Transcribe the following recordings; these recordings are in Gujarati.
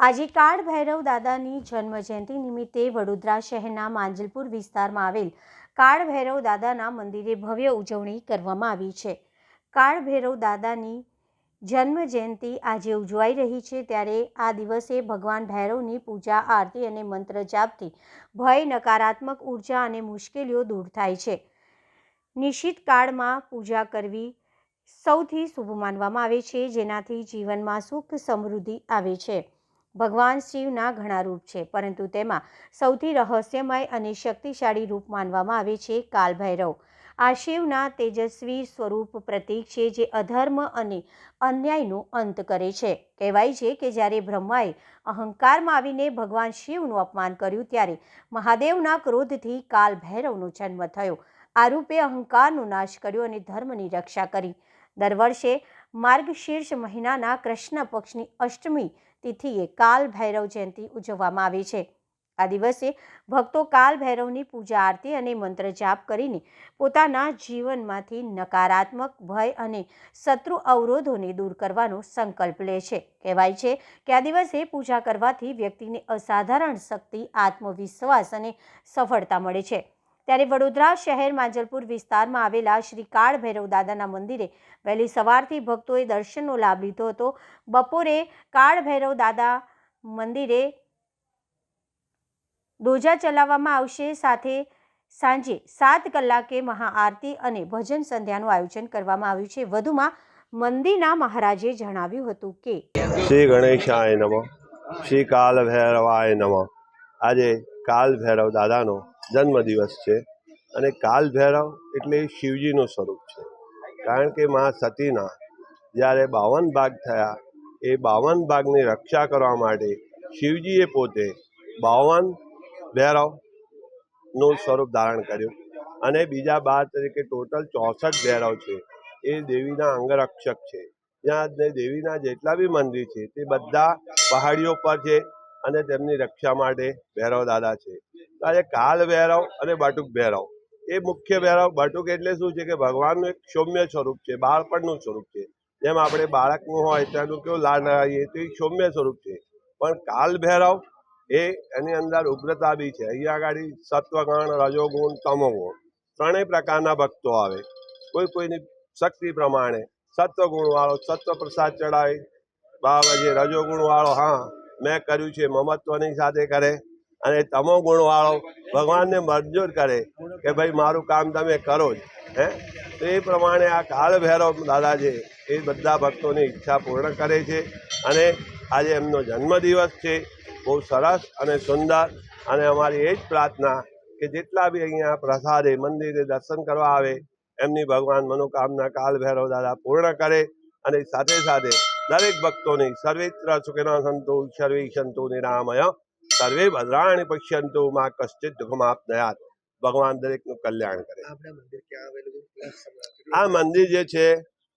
આજે કાળ ભૈરવ દાદાની જન્મજયંતિ નિમિત્તે વડોદરા શહેરના માંજલપુર વિસ્તારમાં આવેલ કાળ ભૈરવ દાદાના મંદિરે ભવ્ય ઉજવણી કરવામાં આવી છે. કાળ ભૈરવ દાદાની જન્મ જયંતિ આજે ઉજવાઈ રહી છે ત્યારે આ દિવસે ભગવાન ભૈરવની પૂજા, આરતી અને મંત્ર જાપથી ભય, નકારાત્મક ઊર્જા અને મુશ્કેલીઓ દૂર થાય છે. નિશ્ચિત કાળમાં પૂજા કરવી સૌથી શુભ માનવામાં આવે છે, જેનાથી જીવનમાં સુખ સમૃદ્ધિ આવે છે. ભગવાન શિવના ઘણા રૂપ છે, પરંતુ તેમાં સૌથી રહસ્યમય અને શક્તિશાળી રૂપ માનવામાં આવે છે કાલભૈરવ. આ શિવના તેજસ્વી સ્વરૂપ પ્રતીક છે જે અધર્મ અને અન્યાયનો અંત કરે છે. કહેવાય છે કે જ્યારે બ્રહ્માએ અહંકારમાં આવીને ભગવાન શિવનું અપમાન કર્યું ત્યારે મહાદેવના ક્રોધથી કાલભૈરવનો જન્મ થયો. આ રૂપે અહંકારનો નાશ કર્યો અને ધર્મની રક્ષા કરી. દર વર્ષે માર્ગશીર્ષ મહિનાના કૃષ્ણ પક્ષની અષ્ટમી તિથિએ કાલ ભૈરવ જયંતિ ઉજવવામાં આવે છે. આ દિવસે ભક્તો કાલ ભૈરવની પૂજા આરતી અને મંત્ર જાપ કરીને પોતાના જીવનમાંથી નકારાત્મક ભય અને શત્રુ અવરોધોને દૂર કરવાનો સંકલ્પ લે છે. કહેવાય છે કે આ દિવસે પૂજા કરવાથી વ્યક્તિને અસાધારણ શક્તિ, આત્મવિશ્વાસ અને સફળતા મળે છે. ત્યારે વડોદરા શહેર માંજલપુર વિસ્તારમાં આવેલા શ્રી કાળ ભૈરવ દાદાના મંદિરે વહેલી સવારથી ભક્તોએ દર્શનનો લાભ લીધો હતો. બપોરે કાળ ભૈરવ દાદા મંદિરે દોજા ચલાવવામાં આવશે. સાથે સાંજે સાત કલાકે મહાઆરતી અને ભજન સંધ્યાનું આયોજન કરવામાં આવ્યું છે. વધુમાં મંદિરના મહારાજે જણાવ્યું હતું કે શ્રી ગણેશાય નમઃ, શ્રી કાલ ભૈરવાય નમઃ. આજે કાલ ભૈરવ દાદાનો જન્મદિવસ છે અને કાલ ભૈરવ એટલે શિવજીનું સ્વરૂપ છે. કારણ કે મા સતીના જ્યારે બાવન ભાગ થયા, એ બાવન ભાગની રક્ષા કરવા માટે શિવજીએ પોતે બાવન ભૈરવનું સ્વરૂપ ધારણ કર્યું. અને બીજા બાર તરીકે ટોટલ ચોસઠ ભૈરવ છે. એ દેવીના અંગરક્ષક છે. જ્યાં દેવીના જેટલા બી મંદિર છે, તે બધા પહાડીઓ પર છે અને તેમની રક્ષા માટે ભૈરવ દાદા છે. તો આજે કાલ ભૈરવ અને બાટુક ભૈરવ. એ મુખ્ય ભૈરવ, બાટુક એટલે શું છે કે ભગવાનનું એક સૌમ્ય સ્વરૂપ છે, બાળપણનું સ્વરૂપ છે. જેમ આપણે બાળકનું હોય, ત્યાંનું કેવું લાડ લગાવીએ તો એ સૌમ્ય સ્વરૂપ છે. પણ કાલ ભૈરવ એ એની અંદર ઉગ્રતા બી છે. અહીંયા આગળ સત્વગણ, રજોગુણ, તમોગુણ ત્રણેય પ્રકારના ભક્તો આવે. કોઈ કોઈની શક્તિ પ્રમાણે સત્વગુણવાળો સત્વ પ્રસાદ ચડાવે. બાબાજી રજોગુણ વાળો હા. મેં કર્યું છે મમત્વની સાથે કરે અને તમો ગુણવાળો ભગવાનને મંજૂર કરે કે ભાઈ, મારું કામ તમે કરો જ, હે? તો એ પ્રમાણે આ કાળ ભૈરવ દાદા છે એ બધા ભક્તોની ઈચ્છા પૂર્ણ કરે છે અને આજે એમનો જન્મદિવસ છે. બહુ સરસ અને સુંદર અને અમારી એ જ પ્રાર્થના કે જેટલા બી અહીંયા પ્રસાદે, મંદિરે દર્શન કરવા આવે, એમની ભગવાન મનોકામના કાળ ભૈરવ દાદા પૂર્ણ કરે અને સાથે સાથે દરેક ભક્તોની સર્વેત્ર સુખિનો સંતો સર્વે સંતો નિરામય સર્વે ભદ્રાણી પશ્યંતો માં કશ્ચિત દુઃખમાપનયાત ભગવાન દરેકનું કલ્યાણ કરે. આ મંદિર જે છે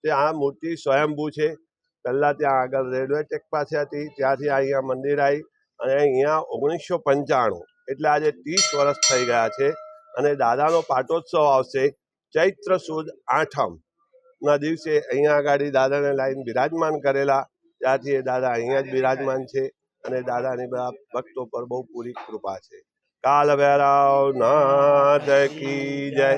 તે આ મૂર્તિ સ્વયંભૂ છે. પહેલાં ત્યાં આગળ રેલવે ટ્રેક પાસે હતી ત્યાંથી અહીંયા મંદિર આવી અને અહીંયા ઓગણીસો પંચાણું એટલે આજે ત્રીસ વર્ષ થઈ ગયા છે. અને દાદાનો પાટોત્સવ આવશે ચૈત્ર સુદ આઠમ. ના દિવસે અહીંયા આગળ દાદાને લાઈન બિરાજમાન કરેલા. ત્યાંથી એ દાદા અહીંયા જ બિરાજમાન છે અને દાદાની બધા ભક્તો પર બહુ પૂરી કૃપા છે. કાલ ભૈરવ નાથ કી જય.